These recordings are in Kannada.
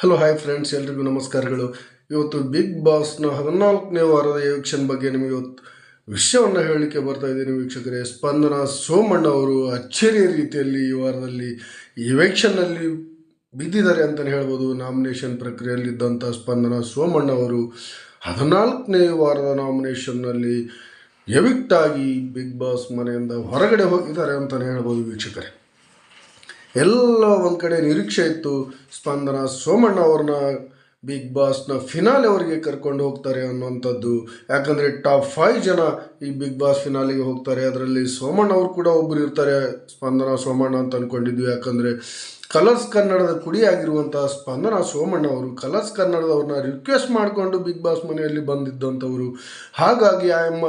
ಹಲೋ ಹಾಯ್ ಫ್ರೆಂಡ್ಸ್ ಎಲ್ರಿಗೂ ನಮಸ್ಕಾರಗಳು. ಇವತ್ತು ಬಿಗ್ ಬಾಸ್ನ ಹದಿನಾಲ್ಕನೇ ವಾರದ ಎಕ್ಷನ್ ಬಗ್ಗೆ ನಿಮಗೆ ಇವತ್ತು ವಿಷಯವನ್ನು ಹೇಳಲಿಕ್ಕೆ ಬರ್ತಾ ಇದ್ದೀನಿ ವೀಕ್ಷಕರೇ. ಸ್ಪಂದನ ಸೋಮಣ್ಣ ಅವರು ಅಚ್ಚರಿಯ ರೀತಿಯಲ್ಲಿ ಈ ವಾರದಲ್ಲಿ ಇವೆಕ್ಷನ್ನಲ್ಲಿ ಬಿದ್ದಿದ್ದಾರೆ ಅಂತಲೇ ಹೇಳ್ಬೋದು. ನಾಮಿನೇಷನ್ ಪ್ರಕ್ರಿಯೆಯಲ್ಲಿದ್ದಂಥ ಸ್ಪಂದನ ಸೋಮಣ್ಣ ಅವರು ಹದಿನಾಲ್ಕನೇ ವಾರದ ನಾಮಿನೇಷನ್ನಲ್ಲಿ ಎವಿಕ್ಟ್ ಆಗಿ ಬಿಗ್ ಬಾಸ್ ಮನೆಯಿಂದ ಹೊರಗಡೆ ಹೋಗಿದ್ದಾರೆ ಅಂತಲೇ ಹೇಳ್ಬೋದು ವೀಕ್ಷಕರೇ. ಎಲ್ಲ ಒಂದು ಕಡೆ ನಿರೀಕ್ಷೆ ಇತ್ತು. ಸ್ಪಂದನ ಸೋಮಣ್ಣ ಅವ್ರನ್ನ ಬಿಗ್ ಬಾಸ್ನ ಫಿನಾಲೆವರೆಗೆ ಕರ್ಕೊಂಡು ಹೋಗ್ತಾರೆ ಅನ್ನುವಂಥದ್ದು. ಯಾಕಂದರೆ ಟಾಪ್ ಫೈವ್ ಜನ ಈ ಬಿಗ್ ಬಾಸ್ ಫಿನಾಲಿಗೆ ಹೋಗ್ತಾರೆ. ಅದರಲ್ಲಿ ಸೋಮಣ್ಣ ಅವರು ಕೂಡ ಒಬ್ಬರು ಇರ್ತಾರೆ. ಸ್ಪಂದನ ಸೋಮಣ್ಣ ಅಂತ ಅಂದ್ಕೊಂಡಿದ್ವಿ ಯಾಕಂದರೆ ಕಲರ್ಸ್ ಕನ್ನಡದ ಕುಡಿ ಆಗಿರುವಂತಹ ಸ್ಪಂದನ ಸೋಮಣ್ಣ ಅವರು ಕಲರ್ಸ್ ಕನ್ನಡದವ್ರನ್ನ ರಿಕ್ವೆಸ್ಟ್ ಮಾಡಿಕೊಂಡು ಬಿಗ್ ಬಾಸ್ ಮನೆಯಲ್ಲಿ ಬಂದಿದ್ದಂಥವರು. ಹಾಗಾಗಿ ಆ ಎಮ್ಮ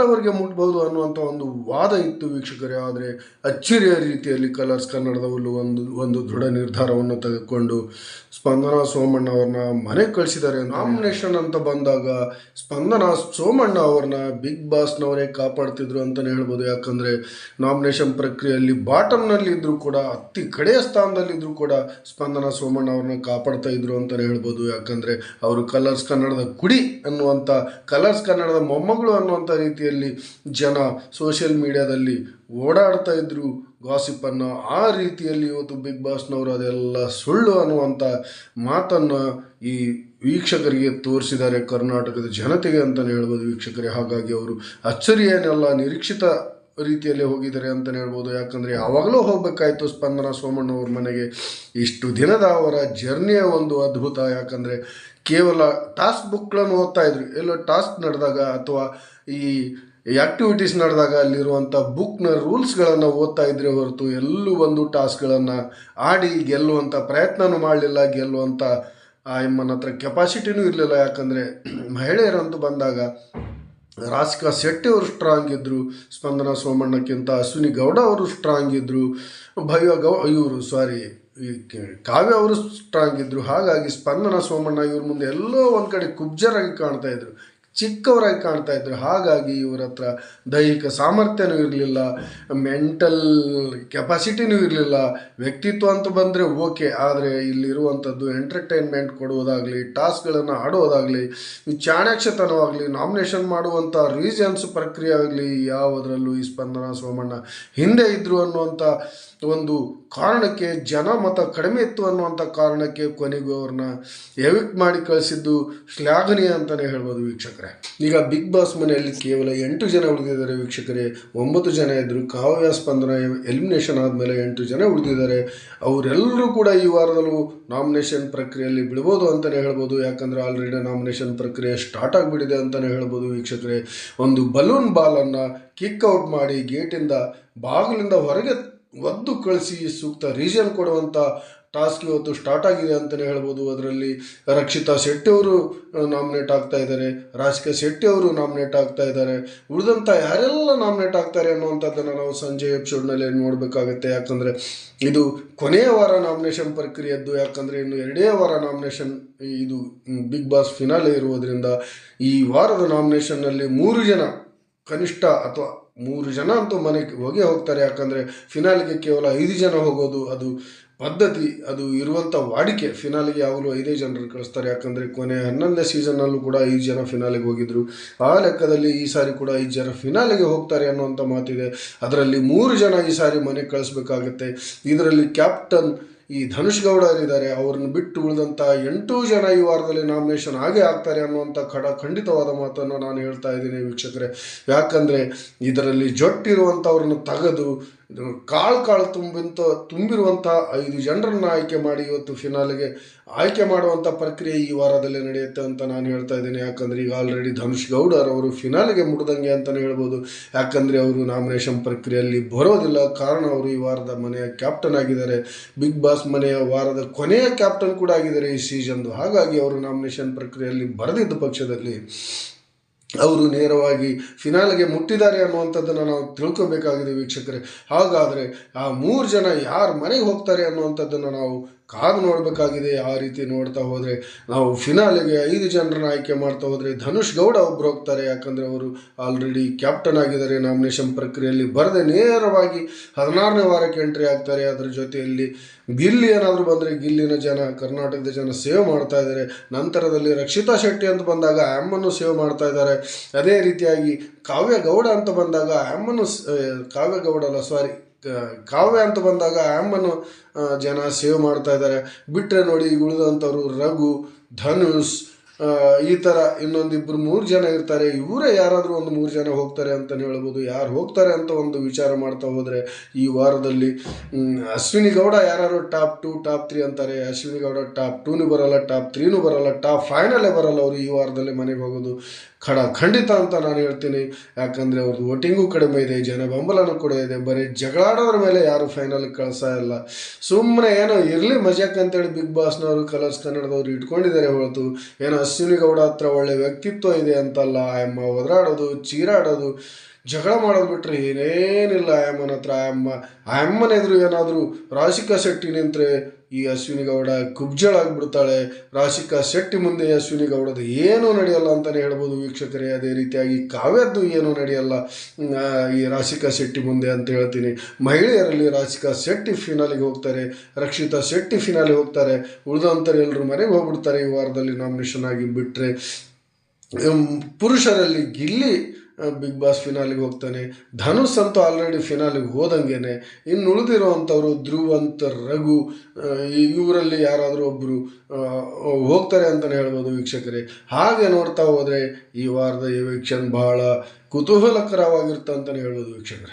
ಅವರಿಗೆ ಮುಟ್ಬೋದು ಅನ್ನುವಂಥ ಒಂದು ವಾದ ಇತ್ತು ವೀಕ್ಷಕರೇ. ಆದರೆ ಅಚ್ಚರಿಯ ರೀತಿಯಲ್ಲಿ ಕಲರ್ಸ್ ಕನ್ನಡದವರು ಒಂದು ಒಂದು ದೃಢ ನಿರ್ಧಾರವನ್ನು ತೆಗೆದುಕೊಂಡು ಸ್ಪಂದನ ಸೋಮಣ್ಣ ಅವ್ರನ್ನ ಮನೆಗೆ ಕಳಿಸಿದ್ದಾರೆ. ನಾಮಿನೇಷನ್ ಅಂತ ಬಂದಾಗ ಸ್ಪಂದನ ಸೋಮಣ್ಣ ಅವ್ರನ್ನ ಬಿಗ್ ಬಾಸ್ನವರೇ ಕಾಪಾಡ್ತಿದ್ರು ಅಂತಲೇ ಹೇಳ್ಬೋದು. ಯಾಕಂದರೆ ನಾಮಿನೇಷನ್ ಪ್ರಕ್ರಿಯೆಯಲ್ಲಿ ಬಾಟಮ್ನಲ್ಲಿ ಇದ್ದರೂ ಕೂಡ ಅತಿ ಕಡೆಯ ಸ್ಥಾನದಲ್ಲಿದ್ದರೂ ಕೂಡ ಸ್ಪಂದನ ಸೋಮಣ್ಣ ಅವ್ರನ್ನ ಕಾಪಾಡ್ತಾ ಇದ್ರು ಅಂತಲೇ ಹೇಳ್ಬೋದು. ಯಾಕಂದರೆ ಅವರು ಕಲರ್ಸ್ ಕನ್ನಡದ ಕುಡಿ ಅನ್ನುವಂಥ ಕಲರ್ಸ್ ಕನ್ನಡದ ಮೊಮ್ಮಗಳು ಅನ್ನುವಂಥ ರೀತಿಯಲ್ಲಿ ಜನ ಸೋಷಿಯಲ್ ಮೀಡಿಯಾದಲ್ಲಿ ಓಡಾಡ್ತಾ ಇದ್ರು. ಗಾಸಿಪ್ಪನ್ನು ಆ ರೀತಿಯಲ್ಲಿ ಇವತ್ತು ಬಿಗ್ ಬಾಸ್ನವರು ಅದೆಲ್ಲ ಸುಳ್ಳು ಅನ್ನುವಂಥ ಮಾತನ್ನು ಈ ವೀಕ್ಷಕರಿಗೆ ತೋರಿಸಿದ್ದಾರೆ ಕರ್ನಾಟಕದ ಜನತೆಗೆ ಅಂತಲೇ ಹೇಳ್ಬೋದು ವೀಕ್ಷಕರೇ. ಹಾಗಾಗಿ ಅವರು ಅಚ್ಚರಿಯನ್ನೆಲ್ಲ ನಿರೀಕ್ಷಿತ ರೀತಿಯಲ್ಲಿ ಹೋಗಿದ್ದಾರೆ ಅಂತಲೇ ಹೇಳ್ಬೋದು. ಯಾಕಂದರೆ ಯಾವಾಗಲೂ ಹೋಗಬೇಕಾಯ್ತು ಸ್ಪಂದನ ಸೋಮಣ್ಣ ಅವ್ರ ಮನೆಗೆ. ಇಷ್ಟು ದಿನದ ಅವರ ಜರ್ನಿಯ ಒಂದು ಅದ್ಭುತ. ಯಾಕಂದರೆ ಕೇವಲ ಟಾಸ್ಕ್ ಬುಕ್ಗಳನ್ನು ಓದ್ತಾ ಇದ್ರು. ಎಲ್ಲೋ ಟಾಸ್ಕ್ ನಡೆದಾಗ ಅಥವಾ ಈ ಆ್ಯಕ್ಟಿವಿಟೀಸ್ ನಡೆದಾಗ ಅಲ್ಲಿರುವಂಥ ಬುಕ್ನ ರೂಲ್ಸ್ಗಳನ್ನು ಓದ್ತಾ ಇದ್ರೆ ಹೊರತು ಎಲ್ಲೂ ಒಂದು ಟಾಸ್ಕ್ಗಳನ್ನು ಆಡಿ ಗೆಲ್ಲುವಂಥ ಪ್ರಯತ್ನನೂ ಮಾಡಲಿಲ್ಲ. ಗೆಲ್ಲುವಂಥ ಆ ಎಮ್ಮನ ಹತ್ರ ಕೆಪಾಸಿಟಿನೂ ಇರಲಿಲ್ಲ. ಯಾಕಂದರೆ ಮಹಿಳೆಯರಂತೂ ಬಂದಾಗ ರಾಸಿಕಾ ಶೆಟ್ಟಿ ಅವರು ಸ್ಟ್ರಾಂಗ್ ಇದ್ದರು ಸ್ಪಂದನ ಸೋಮಣ್ಣಕ್ಕಿಂತ ಅಶ್ವಿನಿ ಗೌಡ ಅವರು ಸ್ಟ್ರಾಂಗ್ ಇದ್ದರು ಭವ್ಯ ಗೌ, ಇವರು ಸಾರಿ ಕಾವ್ಯ ಅವರು ಸ್ಟ್ರಾಂಗ್ ಇದ್ದರು ಹಾಗಾಗಿ ಸ್ಪಂದನ ಸೋಮಣ್ಣ ಇವ್ರ ಮುಂದೆ ಎಲ್ಲೋ ಒಂದು ಕಡೆ ಕುಬ್ಜರಾಗಿ ಕಾಣ್ತಾ ಇದ್ರು. ಚಿಕ್ಕವರಾಗಿ ಕಾಣ್ತಾ ಇದ್ರು. ಹಾಗಾಗಿ ಇವರ ಹತ್ರ ದೈಹಿಕ ಸಾಮರ್ಥ್ಯನೂ ಇರಲಿಲ್ಲ ಮೆಂಟಲ್ ಕೆಪಾಸಿಟಿನೂ ಇರಲಿಲ್ಲ. ವ್ಯಕ್ತಿತ್ವ ಅಂತ ಬಂದರೆ ಓಕೆ ಆದರೆ ಇಲ್ಲಿರುವಂಥದ್ದು ಎಂಟರ್ಟೈನ್ಮೆಂಟ್ ಕೊಡುವುದಾಗಲಿ ಟಾಸ್ಕ್ಗಳನ್ನು ಆಡೋದಾಗಲಿ, ಚಾಣಾಕ್ಷತನವಾಗಲಿ ನಾಮಿನೇಷನ್ ಮಾಡುವಂಥ ರೀಸನ್ಸ್ ಪ್ರಕ್ರಿಯೆ ಆಗಲಿ, ಯಾವುದರಲ್ಲೂ ಈ ಸ್ಪಂದನ ಸೋಮಣ್ಣ ಹಿಂದೆ ಇದ್ದರು ಅನ್ನುವಂಥ ಒಂದು ಕಾರಣಕ್ಕೆ ಜನ ಮತ ಕಡಿಮೆ ಇತ್ತು ಅನ್ನುವಂಥ ಕಾರಣಕ್ಕೆ ಕೊನೆಗೂ ಅವ್ರನ್ನ ಎವಿಕ್ಟ್ ಮಾಡಿ ಕಳಿಸಿದ್ದು ಶ್ಲಾಘನೀಯ ಅಂತಲೇ ಹೇಳ್ಬೋದು ವೀಕ್ಷಕರೇ. ಈಗ ಬಿಗ್ ಬಾಸ್ ಮನೆಯಲ್ಲಿ ಕೇವಲ ಎಂಟು ಜನ ಉಳಿದಿದ್ದಾರೆ ವೀಕ್ಷಕರೇ. ಒಂಬತ್ತು ಜನ ಇದ್ದರು ಕಾವ್ಯ ಸ್ಪಂದನ, ಎಲಿಮಿನೇಷನ್ ಆದಮೇಲೆ ಎಂಟು ಜನ ಉಳಿದಿದ್ದಾರೆ. ಅವರೆಲ್ಲರೂ ಕೂಡ ಈ ವಾರದಲ್ಲೂ ನಾಮಿನೇಷನ್ ಪ್ರಕ್ರಿಯೆಯಲ್ಲಿ ಬಿಡ್ಬೋದು ಅಂತಲೇ ಹೇಳ್ಬೋದು. ಯಾಕಂದರೆ ಆಲ್ರೆಡಿ ನಾಮಿನೇಷನ್ ಪ್ರಕ್ರಿಯೆ ಸ್ಟಾರ್ಟ್ ಆಗಿಬಿಟ್ಟಿದೆ ಅಂತಲೇ ಹೇಳ್ಬೋದು ವೀಕ್ಷಕರೇ. ಒಂದು ಬಲೂನ್ ಬಾಲನ್ನು ಕಿಕ್ ಔಟ್ ಮಾಡಿ ಗೇಟಿಂದ, ಬಾಗಿಲಿಂದ ಹೊರಗೆ ಒದ್ದು ಕಳಿಸಿ ಸೂಕ್ತ ರೀಸನ್ ಕೊಡುವಂಥ ಟಾಸ್ಕ್ ಇವತ್ತು ಸ್ಟಾರ್ಟ್ ಆಗಿದೆ ಅಂತಲೇ ಹೇಳ್ಬೋದು. ಅದರಲ್ಲಿ ರಕ್ಷಿತಾ ಶೆಟ್ಟಿ ಅವರು ನಾಮಿನೇಟ್ ಆಗ್ತಾ ಇದ್ದಾರೆ. ರಾಜಿಕಾ ಶೆಟ್ಟಿ ಅವರು ನಾಮಿನೇಟ್ ಆಗ್ತಾ ಇದ್ದಾರೆ. ಉಳಿದಂಥ ಯಾರೆಲ್ಲ ನಾಮಿನೇಟ್ ಆಗ್ತಾರೆ ಅನ್ನುವಂಥದ್ದನ್ನು ನಾವು ಸಂಜೆ ಎಪಿಸೋಡ್ನಲ್ಲಿ ನೋಡಬೇಕಾಗತ್ತೆ. ಯಾಕಂದರೆ ಇದು ಕೊನೆಯ ವಾರ ನಾಮಿನೇಷನ್ ಪ್ರಕ್ರಿಯೆದ್ದು, ಯಾಕಂದರೆ ಇನ್ನು ಎರಡೇ ವಾರ ನಾಮಿನೇಷನ್ ಇದು ಬಿಗ್ ಬಾಸ್ ಫಿನಾಲೆ ಇರುವುದರಿಂದ ಈ ವಾರದ ನಾಮಿನೇಷನ್ನಲ್ಲಿ ಮೂರು ಜನ ಕನಿಷ್ಠ ಅಥವಾ ಮೂರು ಜನ ಅಂತೂ ಮನೆಗೆ ಹೋಗಿ ಹೋಗ್ತಾರೆ. ಯಾಕಂದರೆ ಫಿನಾಲಿಗೆ ಕೇವಲ ಐದು ಜನ ಹೋಗೋದು ಅದು ಪದ್ಧತಿ, ಅದು ಇರುವಂಥ ವಾಡಿಕೆ. ಫಿನಾಲಿಗೆ ಯಾವಾಗಲೂ ಐದೇ ಜನರು ಕಳಿಸ್ತಾರೆ. ಯಾಕಂದರೆ ಕೊನೆ ಹನ್ನೊಂದನೇ ಸೀಸನ್ನಲ್ಲೂ ಕೂಡ ಐದು ಜನ ಫಿನಾಲಿಗೆ ಹೋಗಿದ್ರು. ಆ ಲೆಕ್ಕದಲ್ಲಿ ಈ ಸಾರಿ ಕೂಡ ಐದು ಜನ ಫಿನಾಲಿಗೆ ಹೋಗ್ತಾರೆ ಅನ್ನುವಂಥ ಮಾತಿದೆ. ಅದರಲ್ಲಿ ಮೂರು ಜನ ಈ ಸಾರಿ ಮನೆಗೆ ಕಳಿಸ್ಬೇಕಾಗತ್ತೆ. ಇದರಲ್ಲಿ ಕ್ಯಾಪ್ಟನ್ ಈ ಧನುಷ್ ಗೌಡರಿದ್ದಾರೆ ಅವ್ರನ್ನ ಬಿಟ್ಟು ಉಳಿದಂಥ ಎಂಟು ಜನ ಈ ವಾರದಲ್ಲಿ ನಾಮಿನೇಷನ್ ಆಗೇ ಆಗ್ತಾರೆ ಅನ್ನುವಂಥ ಖಡ ಖಂಡಿತವಾದ ಮಾತನ್ನು ನಾನು ಹೇಳ್ತಾ ಇದ್ದೀನಿ ವೀಕ್ಷಕರೇ. ಯಾಕಂದರೆ ಇದರಲ್ಲಿ ಜೊಟ್ಟಿರುವಂಥವ್ರನ್ನ ತೆಗೆದು ಕಾಳು ಕಾಳು ತುಂಬಿಂತ ತುಂಬಿರುವಂಥ ಐದು ಜನರನ್ನು ಆಯ್ಕೆ ಮಾಡಿ ಇವತ್ತು ಫಿನಾಲಿಗೆ ಆಯ್ಕೆ ಮಾಡುವಂಥ ಪ್ರಕ್ರಿಯೆ ಈ ವಾರದಲ್ಲಿ ನಡೆಯುತ್ತೆ ಅಂತ ನಾನು ಹೇಳ್ತಾ ಇದ್ದೀನಿ. ಯಾಕಂದರೆ ಈಗ ಆಲ್ರೆಡಿ ಧನುಷ್ ಗೌಡರ್ ಅವರು ಫಿನಾಲಿಗೆ ಮುಟ್ದಂಗೆ ಅಂತಲೇ ಹೇಳ್ಬೋದು. ಯಾಕಂದರೆ ಅವರು ನಾಮಿನೇಷನ್ ಪ್ರಕ್ರಿಯೆಯಲ್ಲಿ ಬರೋದಿಲ್ಲ. ಕಾರಣ ಅವರು ಈ ವಾರದ ಮನೆಯ ಕ್ಯಾಪ್ಟನ್ ಆಗಿದ್ದಾರೆ. ಬಿಗ್ ಬಾಸ್ ಮನೆಯ ವಾರದ ಕೊನೆಯ ಕ್ಯಾಪ್ಟನ್ ಕೂಡ ಆಗಿದ್ದಾರೆ ಈ ಸೀಸನ್ದು ಹಾಗಾಗಿ ಅವರು ನಾಮಿನೇಷನ್ ಪ್ರಕ್ರಿಯೆಯಲ್ಲಿ ಬರೆದಿದ್ದ ಪಕ್ಷದಲ್ಲಿ ಅವರು ನೇರವಾಗಿ ಫಿನಾಲ್ಗೆ ಮುಟ್ಟಿದ್ದಾರೆ ಅನ್ನುವಂಥದ್ದನ್ನು ನಾವು ತಿಳ್ಕೊಬೇಕಾಗಿದೆ ವೀಕ್ಷಕರೇ. ಹಾಗಾದರೆ ಆ ಮೂರು ಜನ ಯಾರು ಮನೆಗೆ ಹೋಗ್ತಾರೆ ಅನ್ನುವಂಥದ್ದನ್ನು ನಾವು ಕಾದು ನೋಡಬೇಕಾಗಿದೆ. ಆ ರೀತಿ ನೋಡ್ತಾ ಹೋದರೆ ನಾವು ಫಿನಾಲಿಗೆ ಐದು ಜನರನ್ನ ಆಯ್ಕೆ ಮಾಡ್ತಾ ಹೋದರೆ ಧನುಷ್ ಗೌಡ ಒಬ್ಬರು ಹೋಗ್ತಾರೆ. ಯಾಕಂದರೆ ಅವರು ಆಲ್ರೆಡಿ ಕ್ಯಾಪ್ಟನ್ ಆಗಿದ್ದಾರೆ. ನಾಮಿನೇಷನ್ ಪ್ರಕ್ರಿಯೆಯಲ್ಲಿ ಬರದೆ ನೇರವಾಗಿ ಹದಿನಾರನೇ ವಾರಕ್ಕೆ ಎಂಟ್ರಿ ಆಗ್ತಾರೆ. ಅದರ ಜೊತೆಯಲ್ಲಿ ಗಿಲ್ಲಿ ಏನಾದರೂ ಬಂದರೆ ಗಿಲ್ಲಿನ ಜನ, ಕರ್ನಾಟಕದ ಜನ ಸೇವ್ ಮಾಡ್ತಾ ಇದ್ದಾರೆ. ನಂತರದಲ್ಲಿ ರಕ್ಷಿತಾ ಶೆಟ್ಟಿ ಅಂತ ಬಂದಾಗ ಅಮ್ಮನೂ ಸೇವ್ ಮಾಡ್ತಾ ಇದ್ದಾರೆ. ಅದೇ ರೀತಿಯಾಗಿ ಕಾವ್ಯ ಗೌಡ ಅಂತ ಬಂದಾಗ ಸ್- ಕಾವ್ಯ ಗೌಡ ಅಲ್ಲ ಸಾರಿ ಕಾವ್ಯ ಅಂತ ಬಂದಾಗ ಆ್ಯಂಬನ್ನು ಜನ ಸೇವ್ ಮಾಡ್ತಾ ಇದ್ದಾರೆ. ಬಿಟ್ಟರೆ ನೋಡಿ ಈಗ ಉಳಿದಂಥವ್ರು ರಘು, ಧನುಷ್ ಈ ಥರ ಇನ್ನೊಂದಿಬ್ಬರು ಮೂರು ಜನ ಇರ್ತಾರೆ. ಇವರೇ ಯಾರಾದರೂ ಒಂದು ಮೂರು ಜನ ಹೋಗ್ತಾರೆ ಅಂತಲೇ ಹೇಳ್ಬೋದು. ಯಾರು ಹೋಗ್ತಾರೆ ಅಂತ ಒಂದು ವಿಚಾರ ಮಾಡ್ತಾ ಹೋದರೆ ಈ ವಾರದಲ್ಲಿ ಅಶ್ವಿನಿ ಗೌಡ ಯಾರು ಟಾಪ್ ಟು ಟಾಪ್ ತ್ರೀ ಅಂತಾರೆ. ಅಶ್ವಿನಿ ಗೌಡ ಟಾಪ್ ಟೂನು ಬರಲ್ಲ ಟಾಪ್ ತ್ರೀನೂ ಬರಲ್ಲ ಟಾಪ್ ಫೈನಲ್ಲೇ ಬರಲ್ಲ ಅವರು ಈ ವಾರದಲ್ಲಿ ಮನೆಗೆ ಹೋಗೋದು. ಖಡ ಖಂಡಿತ ಅಂತ ನಾನು ಹೇಳ್ತೀನಿ. ಯಾಕಂದರೆ ಅವ್ರದ್ದು ವೋಟಿಂಗೂ ಕಡಿಮೆ ಇದೆ, ಜನ ಬೆಂಬಲನೂ ಕೂಡ ಇದೆ. ಬರೀ ಜಗಳಾಡೋದ್ರ ಮೇಲೆ ಯಾರು ಫೈನಲ್ ಕಳ್ಸಾ ಇಲ್ಲ. ಸುಮ್ಮನೆ ಏನೋ ಇರಲಿ ಮಜಾಕ್ ಅಂತೇಳಿ ಬಿಗ್ ಬಾಸ್ನವರು, ಕಲರ್ಸ್ ಕನ್ನಡದವರು ಇಟ್ಕೊಂಡಿದ್ದಾರೆ ಹೊರತು. ಏನೋ ಅಶ್ವಿನಿ ಗೌಡ ಹತ್ರ ಒಳ್ಳೆ ವ್ಯಕ್ತಿತ್ವ ಇದೆ ಅಂತಲ್ಲ ಆಯಮ್ಮ ಒದರಾಡೋದು, ಚೀರಾಡೋದು, ಜಗಳ ಮಾಡೋದು ಬಿಟ್ರೆ ಏನೇನಿಲ್ಲ ಆಯಮ್ಮನ ಹತ್ರ. ಆಯಮ್ಮ ಆಯಮ್ಮನ ಎದುರು ಏನಾದರೂ ರಾಶಿಕಾ ಶೆಟ್ಟಿ ನಿಂತರೆ ಈ ಅಶ್ವಿನಿ ಗೌಡ ಕುಬ್ಜಳಾಗ್ಬಿಡ್ತಾಳೆ ರಾಶಿಕಾ ಶೆಟ್ಟಿ ಮುಂದೆ ಅಶ್ವಿನಿ ಗೌಡದ ಏನೂ ನಡೆಯಲ್ಲ ಅಂತಲೇ ಹೇಳ್ಬೋದು ವೀಕ್ಷಕರೇ. ಅದೇ ರೀತಿಯಾಗಿ ಕಾವ್ಯದ್ದು ಏನೂ ನಡೆಯಲ್ಲ. ಈ ರಾಶಿಕಾ ಶೆಟ್ಟಿ ಮುಂದೆ ಅಂತ ಹೇಳ್ತೀನಿ. ಮಹಿಳೆಯರಲ್ಲಿ ರಾಶಿಕಾ ಶೆಟ್ಟಿ ಫಿನಾಲಿಗೆ ಹೋಗ್ತಾರೆ. ರಕ್ಷಿತಾ ಶೆಟ್ಟಿ ಫಿನಾಲಿಗೆ ಹೋಗ್ತಾರೆ. ಉಳಿದಂಥರು ಎಲ್ಲರೂ ಮನೆಗೆ ಹೋಗ್ಬಿಡ್ತಾರೆ. ಈ ವಾರದಲ್ಲಿ ನಾಮಿನೇಷನ್ ಆಗಿ ಬಿಟ್ಟರೆ ಪುರುಷರಲ್ಲಿ ಗಿಲ್ಲಿ ಬಿಗ್ ಬಾಸ್ ಫಿನಾಲಿಗೆ ಹೋಗ್ತಾನೆ. ಧನುಷ್ ಅಂತೂ ಆಲ್ರೆಡಿ ಫಿನಾಲಿಗೆ ಹೋದಂಗೆ ಇನ್ನು ಉಳಿದಿರುವಂಥವ್ರು ಧ್ರುವಂತ, ರಘು ಈ- ಇವರಲ್ಲಿ ಯಾರಾದರೂ ಒಬ್ಬರು ಹೋಗ್ತಾರೆ ಅಂತಲೇ ಹೇಳ್ಬೋದು ವೀಕ್ಷಕರೇ. ಹಾಗೆ ನೋಡ್ತಾ ಹೋದರೆ ಈ ವಾರದ ವೀಕ್ಷನ್ ಬಹಳ ಕುತೂಹಲಕರವಾಗಿರುತ್ತೆ ಅಂತಲೇ ಹೇಳ್ಬೋದು ವೀಕ್ಷಕರೇ.